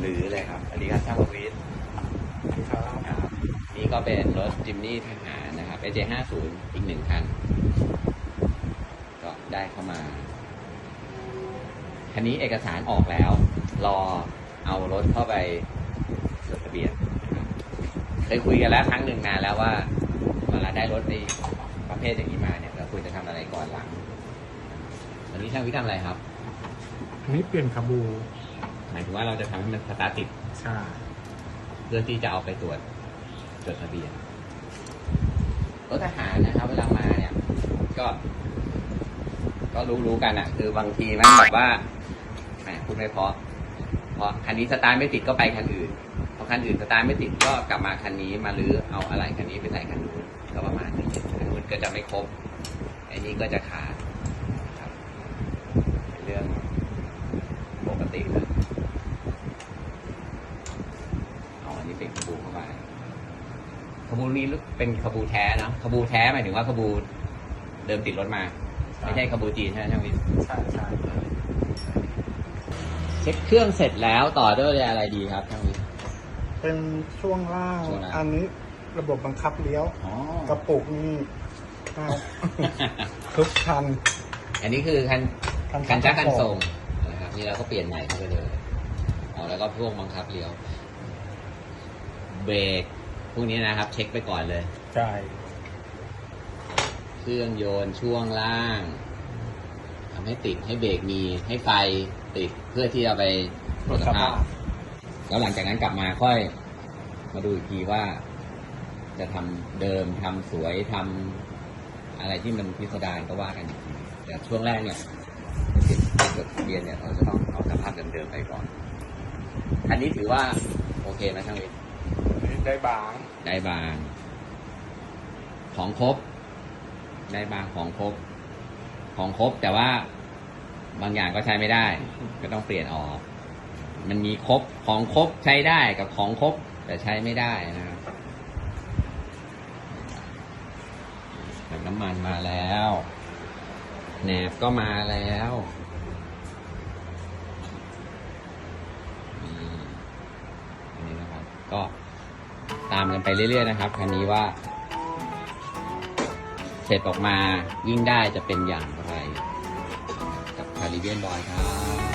หรือเลยครับอันนี้รช่างวิทย์นี่ก็เป็นรถจิมนี่ทหารนะครับ AJ50 อีกหนึ่งคัน ก็ได้เข้ามา คันนี้เอกสารออกแล้ว รอเอารถเข้าไปจดทะเบียนเคยคุยกันแล้วครั้งหนึ่งนานแล้วว่าเวลาได้รถในประเภทอย่างนี้มาเนี่ยเราควรจะทำอะไรก่อนหลังอันนี้ช่างวิทย์ทำอะไรครับอันนี้เปลี่ยนคาบู หมายถึงว่าเราจะทำให้มันสตาร์ทติด ใช่ เพื่อที่จะเอาไปตรวจจดทะเบียนรถทหารนะครับ เวลามาเนี่ย ก็ ก็รู้รู้กันอะคือบางทีมันแบบว่าแหมพูดไม่เพราะเพราะคันนี้สตาร์ทไม่ติดก็ไปคันอื่นพอคันอื่นสตาร์ทไม่ติดก็กลับมาคันนี้มาลื้อเอาอะไรคันนี้ไปใส่คันนู้นก็ประมาณนี้คันนู้นก็จะไม่ครบไอ้นี้ก็จะขาดครับเป็นเรื่องปกติเลย เอาอันนี้เป็นขบูเข้าไปขบูนี้เป็นขบูแท้เนอะขบูแท้หมายถึงว่าขบูเดิมติดรถมา ไม่ใช่ขบูจีนใช่ไหมช่างวินใช่ใช่เช็คเครื่องเสร็จแล้วต่อด้วยอะไรดีครับช่างวินเป็นช่วงล่างช่วงล่างอันนี้ระบบบังคับเลี้ยวอ๋อกระปุกนี่เอาทุกคัน อันนี้คือคันคันคันจักรคันส่ส่งงนะครับนี่เราก็เปลี่ยนใหม่เข้าไปเลยอ๋อแล้วก็พวกบังคับเลี้ยว เบรกพวกนี้นะครับ เช็คไปก่อนเลย ใช่ เครื่องโยนช่วงล่างทำให้ติดให้เบรกมีให้ไฟติดเพื่อที่จะไปตรวจสภาพแล้วหลังจากนั้นกลับมาค่อย มาดูอีกทีว่า จะทำเดิมทำสวยทำอะไรที่มันพิสดารก็ว่ากันอีกทีแต่ช่วงแรกเนี่ยติดจดทะเบียนเนี่ยเราจะต้องเอาสภาพเดิมๆไปก่อน อันนี้ถือว่า โอเคไหมช่างวิทย์ ได้บาง ได้บาง ของครบ ได้บางของครบ ของครบแต่ว่าบางอย่างก็ใช้ไม่ได้ ก็ต้องเปลี่ยนออก มันมีครบของครบใช้ได้กับของครบแต่ใช้ไม่ได้นะครับน้ำมันมาแล้วแหนบก็มาแล้วอันนี้นะครับ ก็ามกันไปเรื่อยๆนะครับคันนี้ว่า เสร็จออกมายิ่งได้จะเป็นอย่างไร กับคาริเบียนบอยครับ